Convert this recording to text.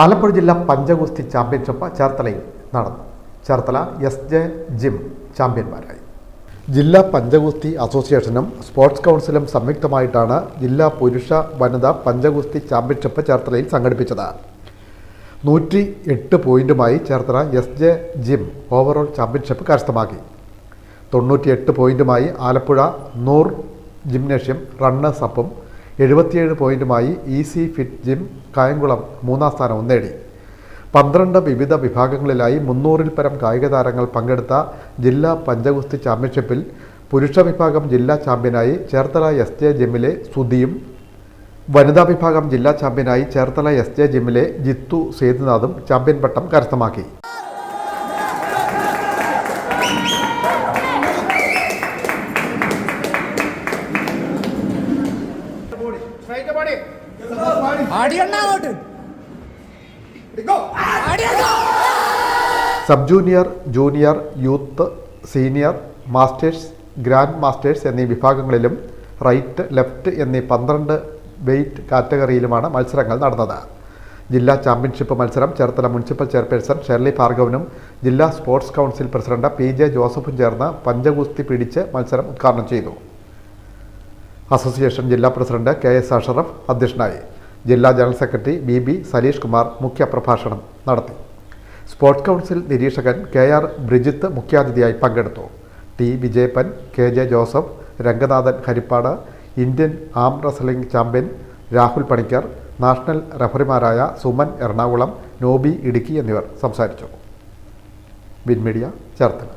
ആലപ്പുഴ ജില്ലാ പഞ്ചഗുസ്തി ചാമ്പ്യൻഷിപ്പ് ചേർത്തലയിൽ നടന്നു. ചേർത്തല എസ് ജെ ജിം ചാമ്പ്യന്മാരായി. ജില്ലാ പഞ്ചഗുസ്തി അസോസിയേഷനും സ്പോർട്സ് കൗൺസിലും സംയുക്തമായിട്ടാണ് ജില്ലാ പുരുഷ വനിതാ പഞ്ചഗുസ്തി ചാമ്പ്യൻഷിപ്പ് ചേർത്തലയിൽ സംഘടിപ്പിച്ചത്. നൂറ്റി എട്ട് പോയിന്റുമായി Cherthala S J gym overall championship കരസ്ഥമാക്കി. തൊണ്ണൂറ്റിയെട്ട് പോയിന്റുമായി ആലപ്പുഴ നൂർ ജിംനേഷ്യം റണ്ണേഴ്സ് അപ്പും എഴുപത്തിയേഴ് പോയിന്റുമായി ഈസി ഫിറ്റ് ജിം കായംകുളം മൂന്നാം സ്ഥാനവും നേടി പന്ത്രണ്ട് വിവിധ വിഭാഗങ്ങളിലായി മുന്നൂറിൽ പരം കായിക താരങ്ങൾ പങ്കെടുത്ത ജില്ലാ പഞ്ചഗുസ്തി ചാമ്പ്യൻഷിപ്പിൽ പുരുഷ വിഭാഗം ജില്ലാ ചാമ്പ്യനായി ചേർത്തല എസ് ജെ ജിമ്മിലെ സുധിയും വനിതാ വിഭാഗം ജില്ലാ ചാമ്പ്യനായി ചേർത്തല എസ് ജെ ജിമ്മിലെ ജിത്തു സേതുനാഥും ചാമ്പ്യൻ പട്ടം കരസ്ഥമാക്കി. Sub junior junior youth senior masters grand masters എന്നീ വിഭാഗങ്ങളിലും റൈറ്റ് ലെഫ്റ്റ് എന്നീ പന്ത്രണ്ട് വെയ്റ്റ് കാറ്റഗറിയിലുമാണ് മത്സരങ്ങൾ നടന്നത്. ജില്ലാ ചാമ്പ്യൻഷിപ്പ് മത്സരം ചേർത്തല മുനിസിപ്പൽ ചെയർപേഴ്സൺ ഷെർലി ഭാർഗവനും ജില്ലാ sports council president P J ജോസഫും ചേർന്ന് പഞ്ചഗുസ്തി പിടിച്ച് മത്സരം ഉദ്ഘാടനം ചെയ്തു. അസോസിയേഷൻ ജില്ലാ പ്രസിഡന്റ് കെ എസ് അഷറഫ് അധ്യക്ഷനായി ജില്ലാ general secretary B B Salish Kumar മുഖ്യപ്രഭാഷണം നടത്തി. സ്പോർട്സ് കൗൺസിൽ നിരീക്ഷകൻ കെ ആർ ബ്രിജിത്ത് മുഖ്യാതിഥിയായി പങ്കെടുത്തു. T Vijayappan K J Joseph Ranganathan Harippad Indian arm wrestling champion Rahul Panicker national റഫറിമാരായ Suman Ernakulam Nobi Idukki എന്നിവർ സംസാരിച്ചു. Win media Cherthala.